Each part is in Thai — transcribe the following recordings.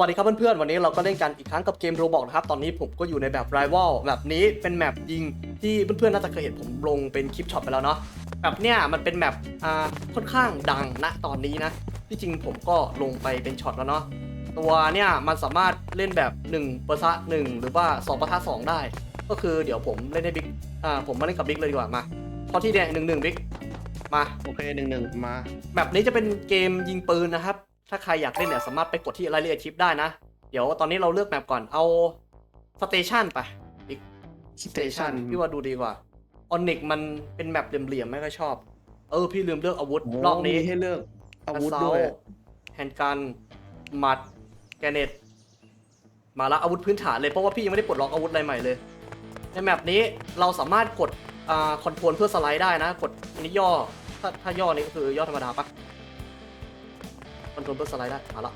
วัสดีครับเพื่อนๆ วันนี้เราก็เล่นกันอีกครั้งกับเกมโรบอกนะครับ ตอนนี้ผมก็อยู่ในแบบ Rival แบบนี้เป็นแมปยิงที่เพื่อนๆ น่าจะเคยเห็นผมลงเป็นคลิปช็อตไปแล้วเนาะแบบเนี้ยมันเป็นแมปอ่าค่อนข้างดังณตอนนี้นะ ที่จริงผมก็ลงไปเป็นช็อตแล้วเนาะตัวเนี่ยมันสามารถเล่นแบบ1ประทะ1หรือว่า2ประทะ2ได้ ก็คือเดี๋ยวผมเล่นให้บิ๊กอ่าผมมาเล่นกับบิ๊กเลยดีกว่ามาพอที่เนี่ยหนึ่งหนึ่งบิ๊กมาโอเคหนึ่งหนึ่งมา แบบนี้จะเป็นเกมยิงปืนนะครับ ถ้าใครอยากเล่นเนี่ยสามารถไปกดที่รายละเอียดคลิปได้นะ เดี๋ยวตอนนี้เราเลือกแมปก่อนเอาสเตชันไปบิ๊กสเตชันพี่ว่าดูดีกว่าออนิกมันเป็นแมปเหลี่ยมๆไม่ค่อยชอบ เออพี่ลืมเลือกอาวุธรอบนี้มีให้เลือกอาวุธด้วยแฮนด์กันหมัดแกเนตมาละอาวุธพื้นฐานเลยเพราะว่าพี่ยังไม่ได้ปลดล็อกอาวุธอะไรใหม่เลย ในแมปนี้เราสามารถกดอ่าคอนโทรลเพื่อสไลด์ได้นะ กดอันนี้ย่อถ้าถ้าย่อนี่ก็คือย่อธรรมดาปะ คอนโทรลเพื่อสไลด์ได้ มาละ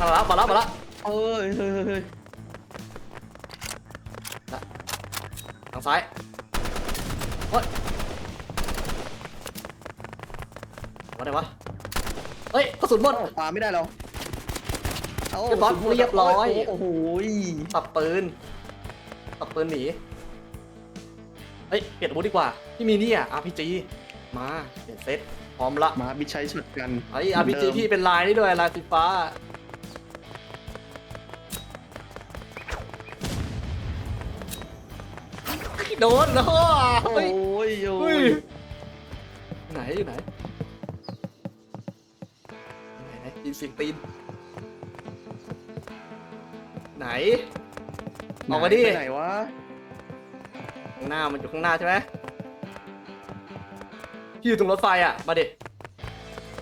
มาละมาละมาละเอ้ยเฮ้ยเฮ้ยเฮ้ยทางซ้ายเฮ้ยมาไหนวะ เฮ้ยกระสุนหมดเอ้าปาไม่ได้หรออาเรียบร้อยสุดเรียบร้อย โอ้โหตับปืนตับปืนหนี เฮ้ย เปลี่ยนอาวุธดีกว่า ที่มีนี่อะ RPG มา เปลี่ยนเซต พร้อมละมาบิใช้ช็อตกันไอ้ RPG พี่เป็นลายนี่ด้วยลายสีฟ้า โดนแล้วอะโอ้เฮ้ยยโอ้เฮ้ยยไหนอยู่ไหนไหนไหนยินเสียงตีน ไหน ออกมาดิ ไหนไปไหนวะ ข้างหน้ามันอยู่ข้างหน้าใช่ไหม พี่อยู่ตรงรถไฟอะ มาดิ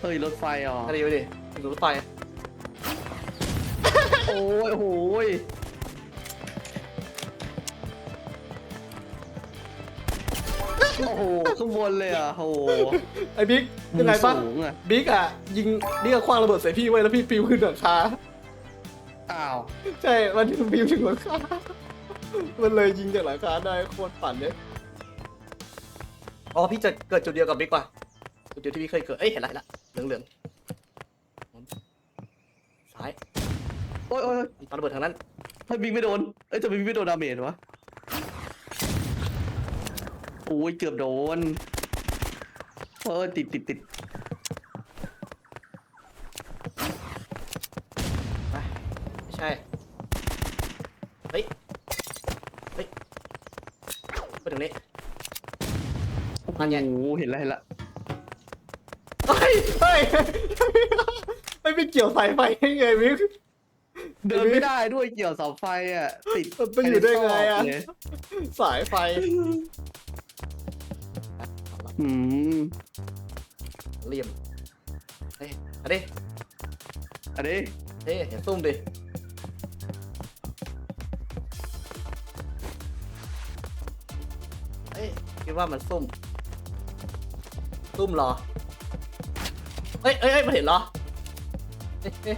เฮ้ยรถไฟอะมาดิมาดิอยู่ตรงรถไฟ โอ้ยโอ้โหยโอ้โหข้างบนเลยอะโอ้โหไอ้บิ๊กเป็นไงปะมุมสูงอะบิ๊กอะ ยิงนี่ก็คว้างระเบิดใส่พี่ไว้แล้วพี่ปิวขึ้นหลังคา อ้าวใช่ มันปิวถึงหลังคา มันเลยยิงจากหลังคาได้โคตรปั่นเลย อ๋อพี่จะเกิดจุดเดียวกับบิ๊กป่ะจุดเดียวที่พี่เคยเกิด เอ้ยเห็นละเห็นละเหลืองเหลืองๆซ้ายโอ้ยโอ้ยมีปาระเบิดทางนั้นทำไมบิงไม่โดน เอ้ยจะบิงไม่โดนดาเมจวะโอ้ยเกือบโดนเออติดติดติด ไปไม่ใช่ เฮ้ย เฮ้ยไปตรงนี้ นั่นไงโอ้โหเห็นแล้วเห็นแล้วเฮ้ยเฮ้ยไม่ไปเกี่ยวสายไฟได้ไงมิก เดินไม่ได้ด้วยเกี่ยวเสาไฟอะติดมันไปอยู่ได้ไงอะปในซกเลยสายไฟอืมเหลี่ยมเฮ้ยเอาดิอันนี้เฮ้ยอย่าซุ่มดิเฮ้ยคิดว่ามันซุ่ม ซุ่มเหรอเฮ้ยเฮ้ยเฮ้ยมันเห็นเหรอเฮ้ยเฮ้ย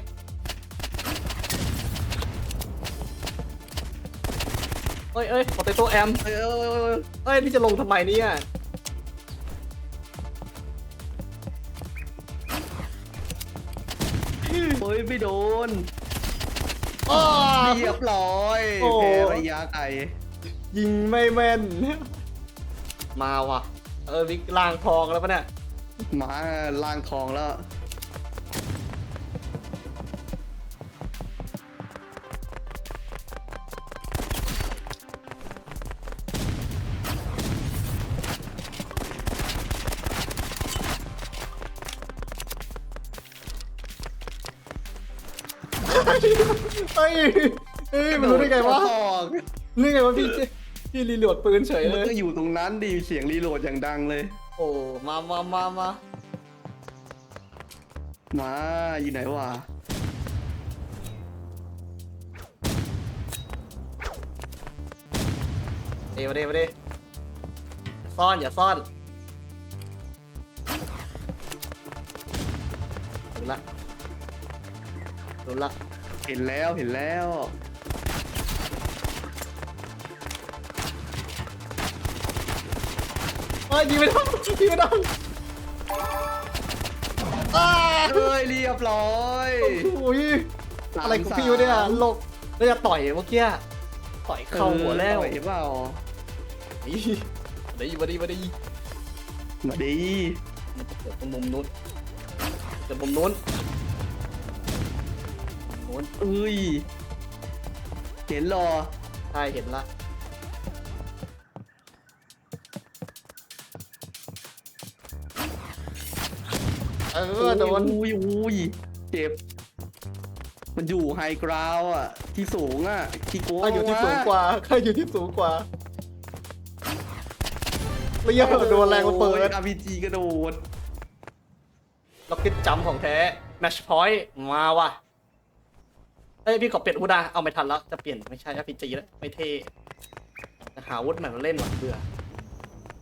เฮ้ยเฮ้ยปอเตโต้แอมเอ้ยเอ้ยเอ้ยเอ้ยเฮ้ยนี่จะลงทำไมเนี่ยเฮ้ยไม่โดนอ้าเรียบร้อยโอ้ แพ้ระยะไกลยิงไม่แม่น มาว่ะ เออวิกล่างทองแล้วปะเนี่ยมาล่างทองแล้ว เฮ้ยเฮ้ยมันรู้ได้ไงวะทองรู้ได้ไงวะพี่ พี่รีโหลดปืนเฉยมัเลนย ก็อยู่ตรงนั้นดีเสียงรีโหลดอย่างดังเลย โอ้มามามามามาอยู่ไหนวะเดมาเดมาเดซ่อนอย่าซ่อนดูละดูละเห็นแล้วเห็นแล้ว เฮ้ยยิงไม่ได้ยิงไม่ได้อ้าเอ้ยเรียบร้อยโอ้ยสามอะไรของพี่วะเนี่ยสามโลกแล้วจะต่อยเมื่อกี้ต่อยเข้าหัวแล้วเออต่อยเปล่านี่มาดีมาดีมาดีมาดีเดี๋ยวตรงมุมนู้นเดี๋ยวมุมนู้นนู้นเอ้ยเห็นรอใช่เห็นละ เออโดนอุ้ยอุ้ยเจ็บ มันอยู่ไฮกราวอะ ที่สูงอะที่โก้ข้าอยู่ที่สูงกว่าข้าอยู่ที่สูงกว่าเรียบโดนแรงมันเปิดอาร์พีจีกระโดดล็อกเก็ตจัมของแท้แมชพอยต์มาว่ะเอ้ยพี่ขอเปลี่ยนอาวุธนะเอาไม่ทันแล้ว จะเปลี่ยนไม่ใช่ RPG แล้วไม่เท่จะหาอาวุธใหม่มาเล่นหว่ะเบื่อ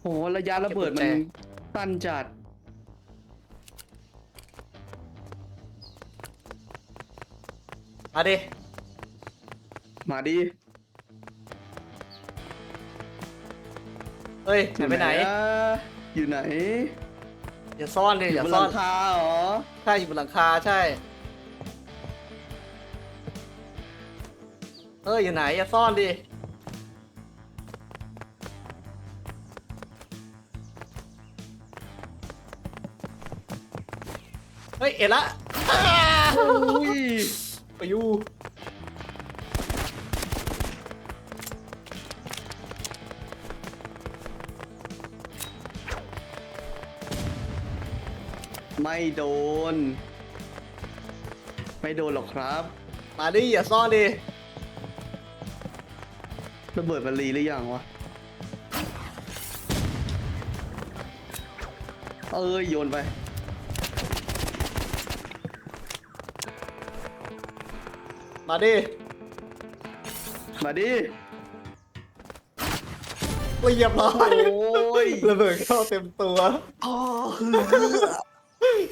โหระยะระเบิดเก็บกุมัญนแจสั้นจัด มาดิ มาดิเฮ้ยหายไปไหน อะอยู่ไหนอย่าซ่อนเลยอย่าบนหซ่อลันงคาเหรอใช่อยู่บนหลังคาใช่ เอ้ยอยู่ไหนอย่าซ่อนดิ เฮ้ย เอ็ดละอ้าอุ้ย ไปอยู่ไม่โดน ไม่โดนหรอกครับมาดิอย่าซ่อนดิระเบิดมันรีหรือยังวะ เอ้ยโยนไป มาดิ มาดิ เรียบร้อยโอ้ยระเบิดเข้าเต็มตัวอ๋อ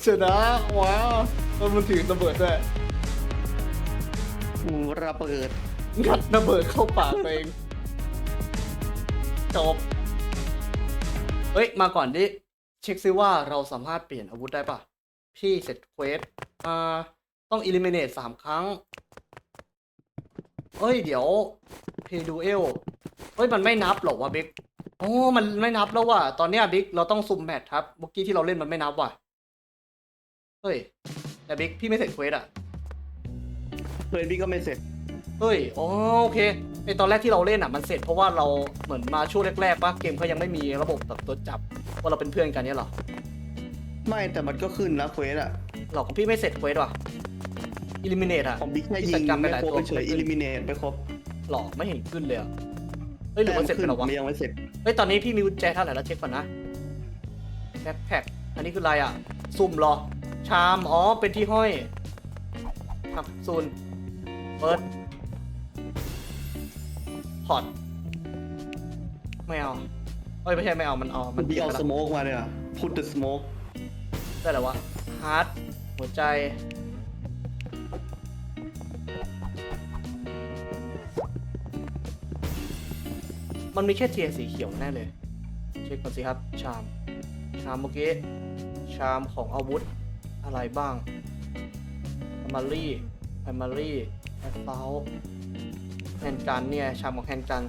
ชนะว้าวแล้วมันถือระเบิดด้วยหูระเบิดงัดระเบิดเข้าปากตัวเองจบเฮ้ย มาก่อนดิ เช็คซิว่าเราสามารถเปลี่ยนอาวุธได้ปะพี่เสร็จเควสอ่าต้อง eliminate สามครั้ง เฮ้ยเดี๋ยวเพดูเอลเฮ้ยมันไม่นับหรอกวะบิ๊กโอ้มันไม่นับแล้วว่ะตอนเนี้ยบิ๊กเราต้องซุมแมทครับเมื่อกี้ที่เราเล่นมันไม่นับว่ะเฮ้ยแต่บิ๊กพี่ไม่เสร็จเควสอะเพื่อนพี่ก็ไม่เสร็จเฮ้ยอ๋อโอเคไอตอนแรกที่เราเล่นอะมันเสร็จเพราะว่าเราเหมือนมาช่วงแรกๆป่ะเกมเขายังไม่มีระบบแบบตัวจับว่าเราเป็นเพื่อนกันเนี่ยหรอไม่แต่มันก็ขึ้นนะเควสอะหรอกของพี่ไม่เสร็จเควสว่ะ eliminate อะของบิ๊กแค่ที่ยิจังดการไปไม่หลายครบตัวเฉยอิลิมิเนตไม่ครบหรอไม่เห็นขึ้นเลยอะเฮ้ยหรือว่าเสร็จไปแล้ววะมันยังไม่เสร็จเฮ้ยตอนนี้พี่มีกุญแจเท่าไหร่แล้วเช็คก่อนนะแบ็คแพ็คอันนี้คืออะไรอะซุ่มเหรอ ชาม อ๋อ เป็นที่ห้อยครับซูนเปิดพอร์ตไม่เอาเอ้ยไม่ใช่ไม่เอา มันเอา มัมันนพี่เอาไปสแล้วโมกมาเนี่ยพุทธสโมกได้แล้ววะฮาร์ดหัวใจ มันมีแค่เทียสีเขียวแน่เลย เช็คก่อนสิครับ ชาม ชามเมื่อกี้ ชามของอาวุธ อะไรบ้างแอมารี่แอมารี่แอสเฟลแฮนกันเนี่ย ชามของแฮนกัน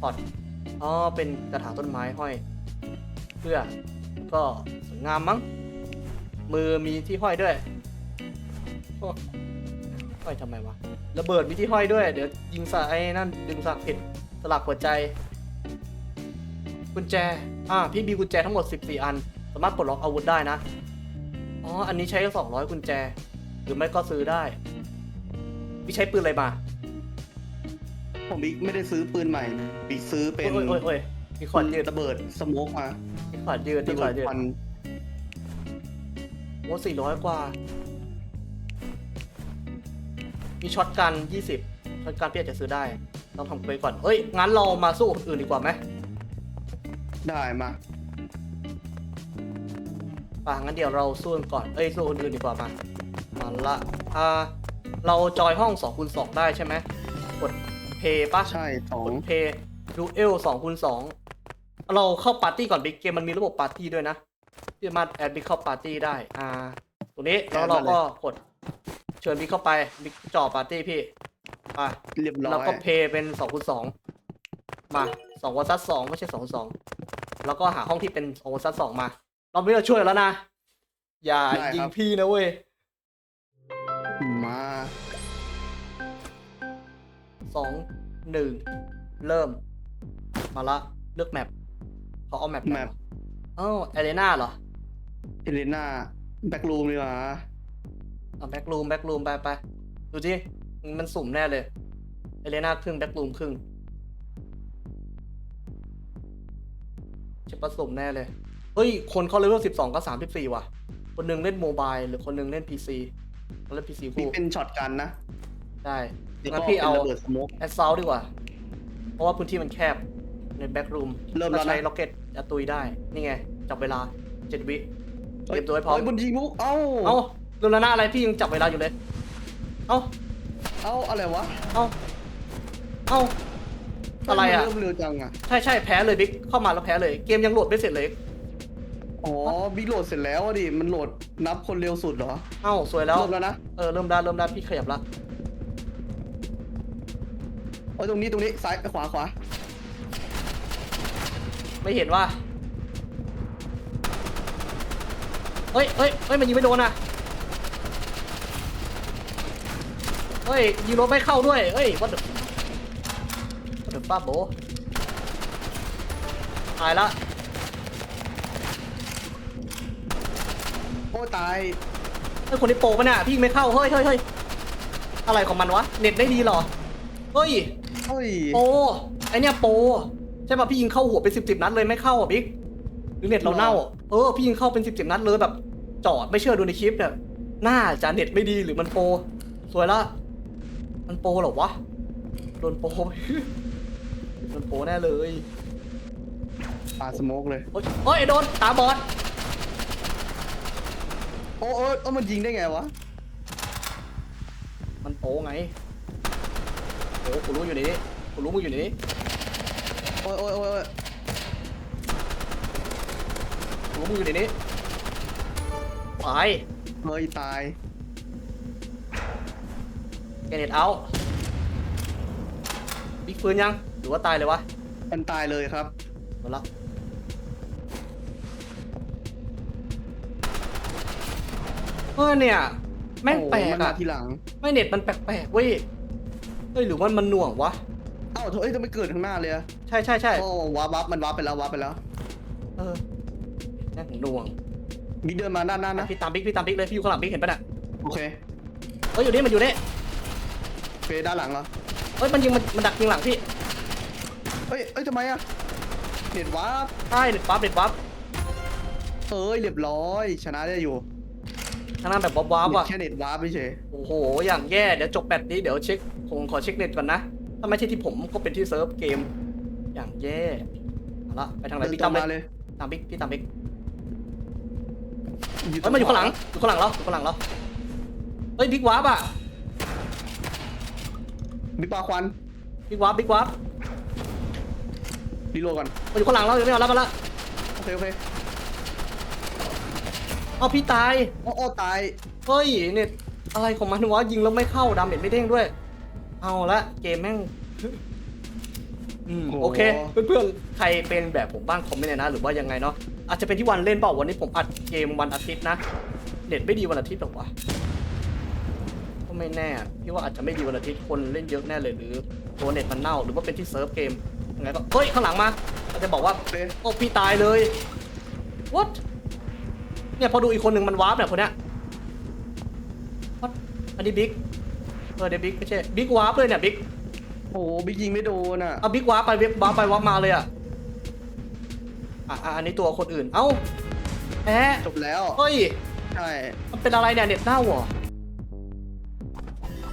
พอดอ๋อ เป็นกระถางต้นไม้ห้อย เพื่อก็สวยงามมั้ง มือมีที่ห้อยด้วยห้อยทำไมวะ ระเบิดมีที่ห้อยด้วย เดี๋ยวยิงสาไอ้นั่นดึงสากผิด สลักหัวใจ กุญแจ อ่า พี่มีกุญแจทั้งหมด 14 อัน สามารถปลดล็อกอาวุธได้นะ อ๋อ อันนี้ใช้200กุญแจ หรือไม่ก็ซื้อได้ พี่ใช้ปืนอะไรมา ผมบิ๊กไม่ได้ซื้อปืนใหม่บิ๊กซื้อเป็นโอ้ยโอ้ยโอ้ยมีขอดยืดระเบิดสโมกมามีขอดยืดมีระขเบิอดดยืดควันโอ้สี่ร้อยกว่า มีช็อตกันยี่สิบช็อตกันพี่อาจจะซื้อได้ ต้องทำไปก่อนเอ้ย งั้นเรามาสู้คนอื่นดีกว่าไหมได้มา ป่ะงั้นเดี๋ยวเราสู้กันก่อน เอ้ย สู้คนอื่นดีกว่ามามาละอ่าเราจอยห้อง2คูณ2ได้ใช่ไหมกดเพย์ปะใช่สอกงดเพย์ดูเอล2คูณ2เราเข้าปาร์ตี้ก่อนบิ๊กเกมมันมีระบบปาร์ตี้ด้วยนะที่สามารถแอดบิ๊กเข้าปาร์ตี้ได้ อ่าตัวนี้แล้วเราก็กดเชิญบิ๊กเข้าไปบิ๊กจอปาร์ตี้พี่ ไปเรียบร้อยแล้วก็เพย์เป็นสองคูณสองมาสองวอซัสสองไม่ใช่สองสองแล้วก็หาห้องที่เป็นสองวอซัสสองมา เราไม่เราช่วยแล้วนะ อย่ายิงพี่นะเว้ย มาสองหนึ่งเริ่ม มาละเลือกแมปเขาเอาแมปไหนวะอ้าวเอเลน่าเหรอเอเลน่าแบ็กรูมดีกว่าเอาแบ็กรูมแบ็กรูมไปไปดูจิ มันสุ่มแน่เลย เอเลน่าครึ่งแบ็กรูมครึ่งจะผสมแน่เลย เฮ้ย คนเขาเลเวลสิบสองกับสามสิบสี่ว่ะ คนหนึงเล่นโมบายหรือคนหนึงเล่นพีซีเล่นพีซีมีคู่เป็นช็อตกันนะ ได้แล้วงั้ก็นพี่เอาเป็นระเบิดสโมกแอดซาวดีกว่า เพราะว่าพื้นที่มันแคบในแบ็กรูมเริ่มแล้วนะใช้ล็อกเก็ตจะตุยได้ นี่ไง จับเวลาเจ็ดวิเตรียมตัวให้พร้อมเฮ้ยบนยิงมุกเอ้า เอ้าเรื่องหน้าอะไรพี่ยังจับเวลาอยู่เลย เอ้า เอ้าอะไรวะเอ้าเอ้าอะไรอะเริ่มเร็วจังอะ ใช่ใช่แพ้เลยบิ๊กเข้ามาแล้วแพ้เลย เกมยังโหลดไม่เสร็จเลย อ๋อบิ๊กโหลดเสร็จแล้วอะดิ มันโหลดนับคนเร็วสุดเหรอ เอ้าสวยแล้ว เริ่มแล้วนะเออเริ่มได้เริ่มได้พี่ขยับละเอ้ยตรงนี้ตรงนี้ซ้ายขวาขวา ไม่เห็นว่าเฮ้ยเฮ้ยเฮ้ยมันยิงไม่โดนอะ เฮ้ยยิงรถไม่เข้าด้วยเฮ้ย what the what the fuck bro ตายละโอ้ตายเฮ้ยคนนี้โปรปะเนี่ยพี่ยิงไม่เข้าเฮ้ยเฮ้ยเฮ้ยอะไรของมันวะเน็ตไม่ดีเหรอเฮ้ยเฮ้ยโปรไอเนี่ยโปรใช่ป่ะพี่ยิงเข้าหัวเป็นสิบสิบนัดเลยไม่เข้าอะบิ๊กหรือเน็ตเราเน่าเออพี่ยิงเข้าเป็นสิบสิบนัดเลยแบบจอดไม่เชื่อดูในคลิปเนี่ยน่าจะเน็ตไม่ดีหรือมันโปรสวยละ มันโปรเหรอวะ โดนโปรโดนโปรแน่เลยปาสโมกเลย โอ๊ยโอ้ยโดนตาบอด โอ้โอ้เอ้ามันยิงได้ไงวะ มันโปรไงโอ้กูรู้อยู่ในนี้กูรู้มึงอยู่ในนี้โอ้ยโอ้ยโอ้ยโอ้ยกูรู้มึงอยู่ในนี้ตายเฮ้ยตาย แกเน็ตเอาบิ๊กฟื้นยัง หรือว่าตายเลยวะมันตายเลยครับ หมดละเออเนี่ย แม่งแปลโอ้กมันมาอะทีหลัง ไม่เน็ตมันแปลกๆเว้ยเฮ้ยหรือว่ามันหน่วงวะ เอ้าเฮ้ยจะไม่เกิดข้างหน้าเลยอะใช่ใช่ใช่โอ้วาร์ปวับมันวาร์ปไปแล้ววาร์ปไปแล้วเออแม่งหน่วงบิ๊กเดินมาด้านหน้านะ พี่ตามบิ๊กพี่ตามบิ๊กเลยพี่อยู่ข้างหลังบิ๊กเห็นปะน่ะโอเค เฮ้ยอยู่นี่มันอยู่นี่ เฟด้านหลังเหรอ เฮ้ยมันยิงมันมันดักยิงหลังพี่เฮ้ยเอ้ยทำไมอะเน็ตวาร์ปใช่เน็ตวับเน็ตวับเอ้ยเรียบร้อย ชนะได้อยู่ทางหน้าแบบวับวับอะ แค่เน็ตวาร์ปเฉยโอ้โห อย่างแย่ เดี๋ยวจบแบตนี้เดี๋ยวเช็คผมขอเช็คเน็ตก่อนนะ ถ้าไม่ใช่ที่ผมก็เป็นที่เซิร์ฟเกม อย่างแย่เอาละไปทางไหนเดินพี่ตรตามงเลมายเลยตามบิ๊กพี่ตามบิ๊กตรเฮ้ยมาอยู่ข้างหลังอยู่ข้างหลังเราอยู่ข้างหลังเราเฮ้ยบิ๊กวาร์ปอะ บิ๊กปลาควันบิ๊กวาร์ปบิ๊กวาร์ปรีโหลดก่อนมาอยู่ข้างหลังเราอยู่นี่เอาละมาละโอเคโอเคเอาพี่ตายโอ้โอ้ตายเฮ้ยเน็ตอะไรของมันวะยิงแล้วไม่เข้าดาเมจไม่เด้งด้วย เอาละเกมแม่งอืมโอเค เพื่อนๆใครเป็นแบบผมบ้างคอมเมนต์หน่อยนะ หรือว่ายังไงเนาะอาจจะเป็นที่วันเล่นเปล่าวันนี้ผมอัดเกมวันอาทิตย์นะเน็ตไม่ดีวันอาทิตย์หรอวะก็ ไม่แน่ พี่ว่าอาจจะไม่ดีวันอาทิตย์คนเล่นเยอะแน่เลยหรือตัวเน็ตมันเน่าหรือว่าเป็นที่เซิร์ฟเกมยังไงก็เฮ้ยข้างหลังมาอาจจะบอกว่าโอเคโอ้พี่ตายเลย what เนี่ยพอดูอีกคนหนึ่งมันวาร์ปเนี่ยคนเนี้ย what อันนี้บิ๊กเออเดี๋ยวบิ๊กไม่ใช่บิ๊กวาร์ปเลยเนี่ยบิ๊กโอ้บิ๊กยิงไม่โดนอะเอาบิ๊กวาร์ปไปเว็บวาร์ปไปวาร์ปมาเลยอะอะอะอันนี้ตัวคนอื่นเอ้าแอะจบแล้วเฮ้ยใช่มันเป็นอะไรเนี่ยเน็ตเน่าเหรอ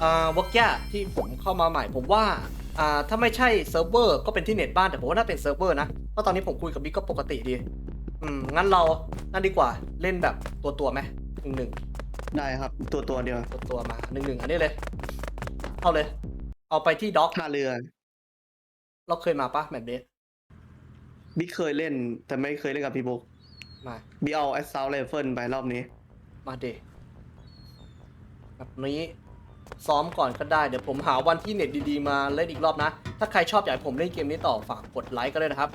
อ่าวอกย่าที่ผมเข้ามาใหม่ ผมว่าอ่าถ้าไม่ใช่เซิร์ฟเวอร์ก็เป็นที่เน็ตบ้านแต่ผมว่าน่าเป็นเซิร์ฟเวอร์นะเพราะตอนนี้ผมคุยกับบิ๊กก็ปกติดี อืมงั้นเรานั่นดีกว่าเล่นแบบตัวตัวๆไหมหนึ่งหนึ่งได้ครับ ตัวตัวเดียวตัวตัวๆมาหนึ่งหนึ่งอันนี้เลยเอาเลย เอาไปที่ด็อกท่าเรือ เราเคยมาปะแบบนี้บิ๊กเคยเล่น แต่ไม่เคยเล่นกับพี่บุ๊กมาบิ๊กเอาแอสซาวเลเฟิลไปรอบนี้ มาเดแบบนี้ ซ้อมก่อนก็ได้ เดี๋ยวผมหาวันที่เน็ตดีๆมาเล่นอีกรอบนะ ถ้าใครชอบอยากให้ผมเล่นเกมนี้ต่อฝากกดไลค์ก็ได้นะครับ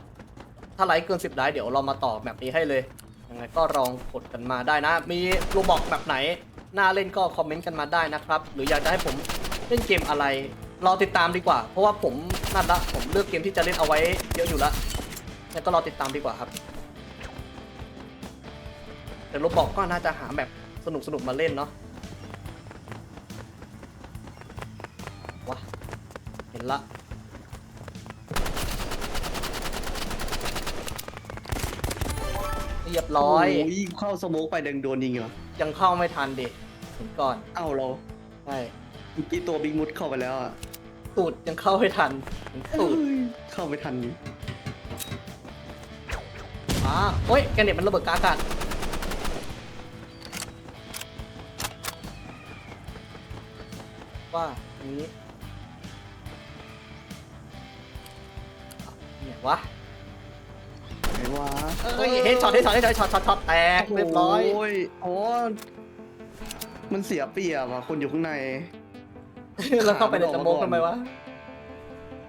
ถ้าไลค์เกิน 10ไลค์เดี๋ยวเรามาต่อแบบนี้ให้เลย ยังไงก็ลองกดกันมาได้นะ มีโรบอกแบบไหนน่าเล่นก็คอมเมนต์กันมาได้นะครับ หรืออยากจะให้ผมเล่นเกมอะไร รอติดตามดีกว่า เพราะว่าผมนั่นละ ผมเลือกเกมที่จะเล่นเอาไว้เยอะอยู่แล้วงั้นก็รอติดตามดีกว่าครับ แต่โรบอกก็น่าจะหาแบบสนุกๆมาเล่นเนาะ ละเรียบร้อยโอ้ยเข้าสโมกไปแดงโดนยิงเหรอ ยังเข้าไม่ทันเด็กถึงก่อนเอ้าเราใช่เมื่อกี้ตัวบิ๊กมุดเข้าไปแล้วอะตูดยังเข้าไม่ทันถึงตูดเอ้ยเข้าไม่ทันอ่าโอ้ยแกเน็ตมันระเบิดกลางอากาศว่าอันนี้อะ เนี่ยวะไหนวะเอ้ยเฮ้ยช็อตเฮ้ยช็อตเฮ้ยช็อตช็อตช็อตแตกเรียบร้อยโอ้ยอ๋อ มันเสียเปรียบอะ คนอยู่ข้างใน แล้วเข้าไปในสโมกทำไมวะ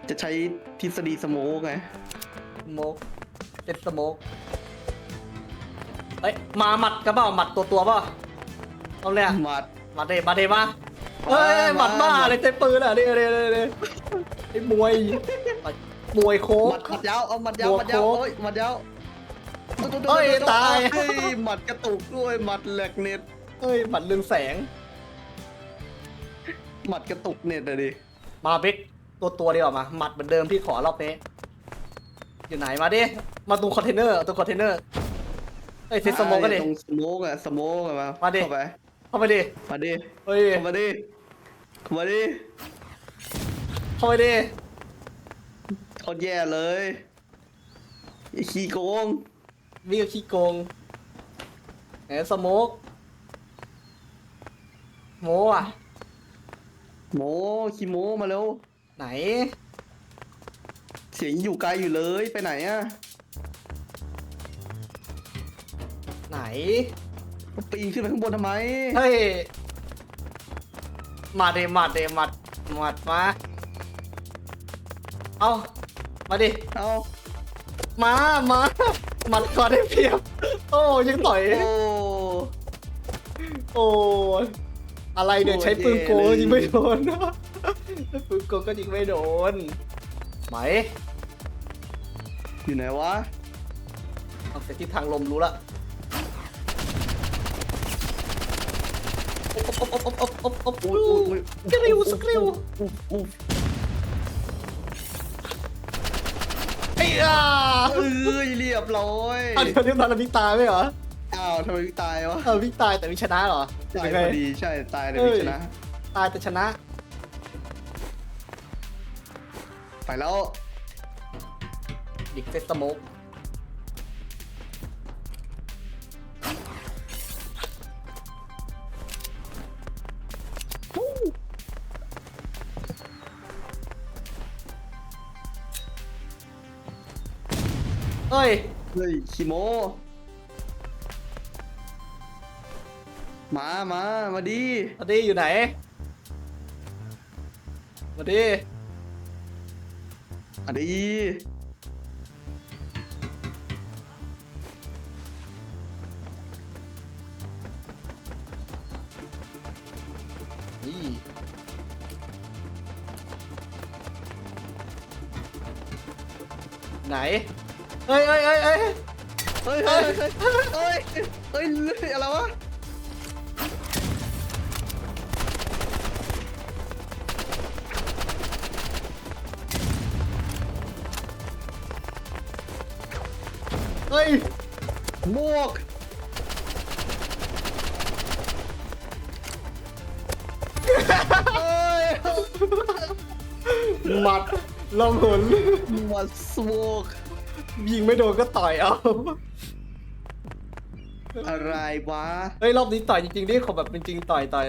จะใช้ทฤษฎีสโมกไง สโมกเป็นสโมกเอ้ยมาหมัดกันเปล่าหมัดตัวตัวๆเปล่าเอาเลยอะมัดมาเดมาเดมาเฮ้ยหมัดบ้าเลยเต็มปืนอะนี่นี่นี่นี่ไอ้มวย มวยโค้มักดมัดยาวเอามัดยาวบวกมัดยาวโค้กโอ้ยมัดยาวเอ้ยตายเฮ้ยหมัดกระตุกด้วยหมัดแหลกเน็ตเฮ้ยหมัดเรืองแสง หมัดกระตุกเน็ตอะดิมาเบกตัวตัวเดียวามาหมัดเหมือนเดิมที่ขอรอบนี้อยู่ไหนมาดิมาตรงคอนเทนเนอร์ตรงคอนเทนเนอร์เฮ้ยเซตสโมกก็ดิ ตรงสโมกอะสโมกอะมามาดิ เข้าไปเข้าไปดิมาดิเฮ้ยเข้ามาดิเข้ามาดิเข้าไปดิ โคตรแย่เลยไอ้ขี้โกงวิ่งกับขี้โกงไหนสโมกโมอะ โมขี้โมมาเร็วไหน เสียงอยู่ไกลอยู่เลยไปไหนอะไหน ปีนขึ้นไปข้างบนทำไมเฮ้ย มาเดมาเดมัดมัดมา เอา มาดิ เอามา มามัดก่อนได้เปรียบ โอ้ยังต่อย โอ้โอ้อะไรเนี่ยโอ้ยใช้ปืนโกเย่เลยยิงไม่โดนปืนโกก็ยิงไม่โดน ไหม อยู่ไหนวะเอาเสร็จที่ทางลมรู้ละอบอบอบอบอบอบอบอุ้ยอุ้ยอุ้ยสกริวสกริวอุ๊ยอุ๊ยไอ้ ยาเอ้ยเรียบร้อยอันนี้เรียกตอนวิกตายไหมเหรออ้าวทำไมพี่ตายวะเออวิกตายแต่วิกชนะเหรอตายยังไงพอดีใช่ตายเลยเอ้ยพี่ชนะ ตายแต่ชนะ ไปแล้วดิกเซสโมก เฮ้ย เฮ้ยคิโม มามามาดีมาดีอยู่ไหน มาดีมาดีนี่ไหน เฮ้ยเฮ้ยเฮ้ยเฮ้ยเฮ้ยเฮ้ยเฮ้ยเฮ้ยเฮ้ยเฮ้ยเฮ้ยอะไรวะเฮ้ยบวกเฮ้ยหมัดลองหนมาสวก ยิงไม่โดนก็ต่อยเอา อะไรวะ เฮ้ยรอบนี้ต่อยจริงๆดิขอแบบจริงๆต่อยต่อย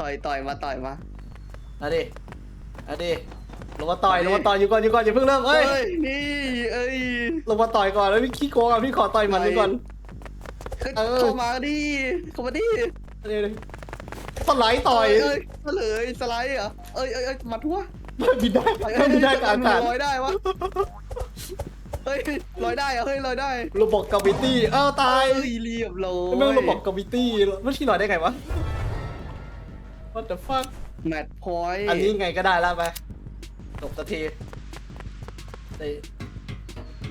ต่อยต่อยมาต่อยมาเอาดิเอาดิลงมาต่อยลงมาต่อยอยู่ก่อนอยู่ก่อนอย่าเพิ่งเริ่มเฮ้ยนี่ เอ้ย ลงมาต่อยก่อนแล้วพี่ขี้โกงอะพี่ขอต่อยหมันดูก่อนเออ เข้ามาดิเข้ามาดิเอาดิเอาดิสไลด์ต่อยเอ้ยเอ้ยเลยสไลด์เหรอ เอ้ยเอ้ยเอ้ยมาทั่วบินได้เอ้ยเอ้ยบินได้กลางอากาศลอยได้วะ เฮ้ยลอยได้เหรอเฮ้ยลอยได้โรบอกกาวิตี้เอ้าตายเอ้ยเรียบร้อยแม่งโรบอกกาวิตี้ไม่ใช่หน่อยได้ไงวะ What the fuck แมทพอยต์อันนี้ไงก็ได้แล้วไปจบสักทีได้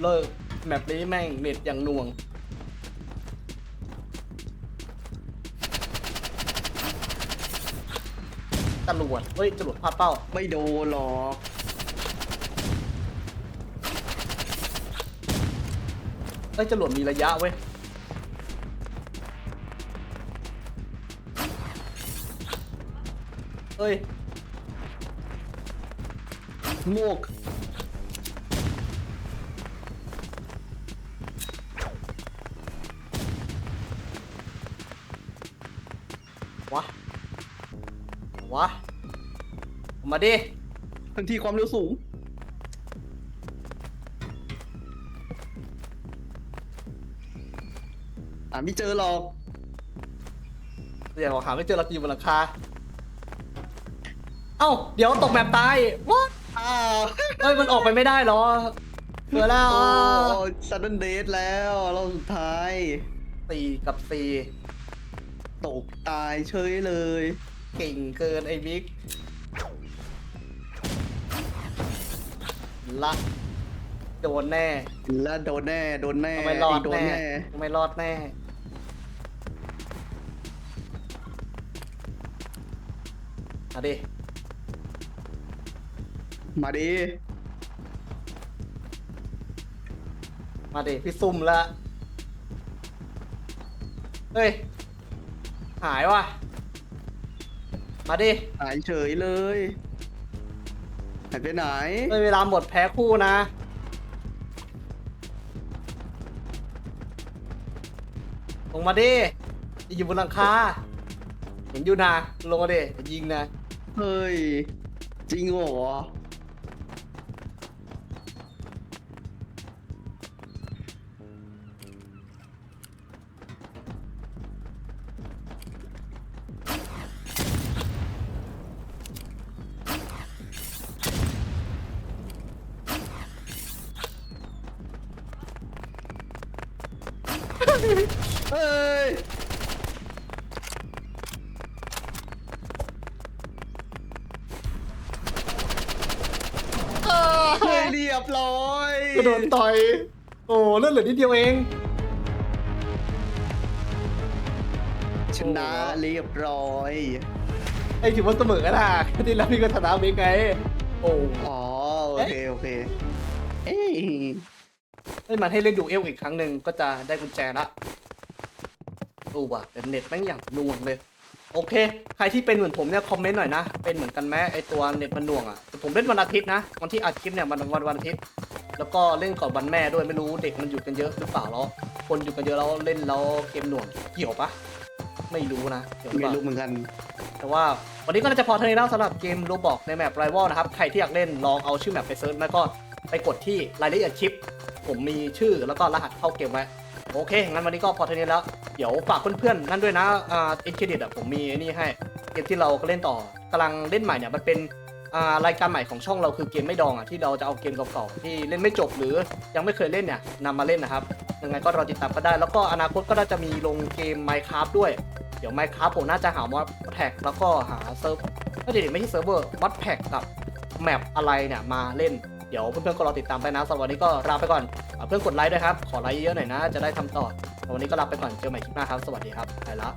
เลิกแมปนี้แม่งเน็ตอย่างหน่วงจรวดเฮ้ยจรวดพลาดเป้า ไม่โดนหรอก เฮ้ยจรวดมีระยะเว้ย เฮ้ยโมกวะ วะ มาดิ ทันทีความเร็วสูง ไม่เจอหรอกเดี๋ยวหาไม่เจอเราอยู่บนหลังคา เอ้า เดี๋ยวตกแบบตายวะอ้าวเฮ้ยมันออกไปไม่ได้เหรอเบื่อแล้วโอ้อะซัดเดนเดทแล้วรอบสุดท้ายสี่กับสี่ตกตายเฉยเลย เก่งเกินไอ้บิ๊กละโดนแน่ แล้วโดนแน่ โดนแน่ไม่รอดโดนแน่ แน่ ไม่รอดแน่ มาดิ มาดิ มาดิ พี่ซุ่มละ เฮ้ย หายว่ะ มาดิหายเฉยเลยหายไปไหน เฮ้ยเวลาหมดแพ้คู่นะ ลงมาดิ อย่าอยู่บนหลังคา เห็นอยู่นะลงมาดิอย่ายิงนะ เฮ้ย จริงเหรอ โดนต่อยโอ้เลือดเหลือนิดเดียวเอง ชนะเรียบร้อยไอ้ถือว่าเสมอกันนะที่แล้วพี่ก็ชนะเมกไง โอ้อ๋อโอเคโอเคเอ้ยให้มันให้เล่นดูเอลอีกครั้งหนึ่งก็จะได้กุญแจละดูว่ะแต่เน็ตแม่งอย่างหน่วงเลย โอเค ใครที่เป็นเหมือนผมเนี่ยคอมเมนต์หน่อยนะ เป็นเหมือนกันไหมไอตัวเน็ตมันหน่วงอะแต่ผมเล่นวันอาทิตย์นะวันที่อัดคลิปเนี่ยวันวันวันอาทิตย์ แล้วก็เล่นก่อนวันแม่ด้วยไม่รู้เด็กมันอยู่กันเยอะหรือเปล่าแล้วคนอยู่กันเยอะแล้วเล่นแล้วเกมหน่วงเกี่ยวปะไม่รู้นะเกี่ยวหรือไม่ล่า รู้เหมือนกัน แต่ว่าวันนี้ก็น่าจะพอเท่านี้แล้วสำหรับเกมโรบอกในแมป Rival นะครับ ใครที่อยากเล่นลองเอาชื่อแมปไปเซิร์ชแล้วก็ไปกดที่รายละเอียดคลิป ผมมีชื่อแล้วก็รหัสเข้าเกมไว้ โอเค งั้นวันนี้ก็พอเท่านี้แล้ว เดี๋ยวฝากเพื่อนๆนั่นด้วยนะอ่าเอ็นเครดิตอะผมมีไอ้นี่ให้ เกมที่เราก็เล่นต่อกำลังเล่นใหม่เนี่ยมันเป็น อ่ารายการใหม่ของช่องเราคือเกมไม่ดองอะที่เราจะเอาเกมเก่าๆที่เล่นไม่จบหรือยังไม่เคยเล่นเนี่ยนำมาเล่นนะครับยังไงก็รอติดตามก็ได้ แล้วก็อนาคตก็น่าจะมีลงเกม Minecraft ด้วย เดี๋ยว Minecraft ผมน่าจะหามอดแท็กแล้วก็หาเซิร์ฟไม่ใช่ไม่ใช่เซิร์ฟเวอร์มอดแท็กกับแมปอะไรเนี่ยมาเล่นเดี๋ยวเพื่อนๆก็รอติดตามไปนะสำหรับวันนี้ก็ลาไปก่อนอเพื่อนกดไลค์ด้วยครับ ขอไลค์เยอะหน่อยนะ จะได้ทำต่อสำหรับวันนี้ก็ลาไปก่อนเจอใหม่คลิปหน้าครับ สวัสดีครับไปละ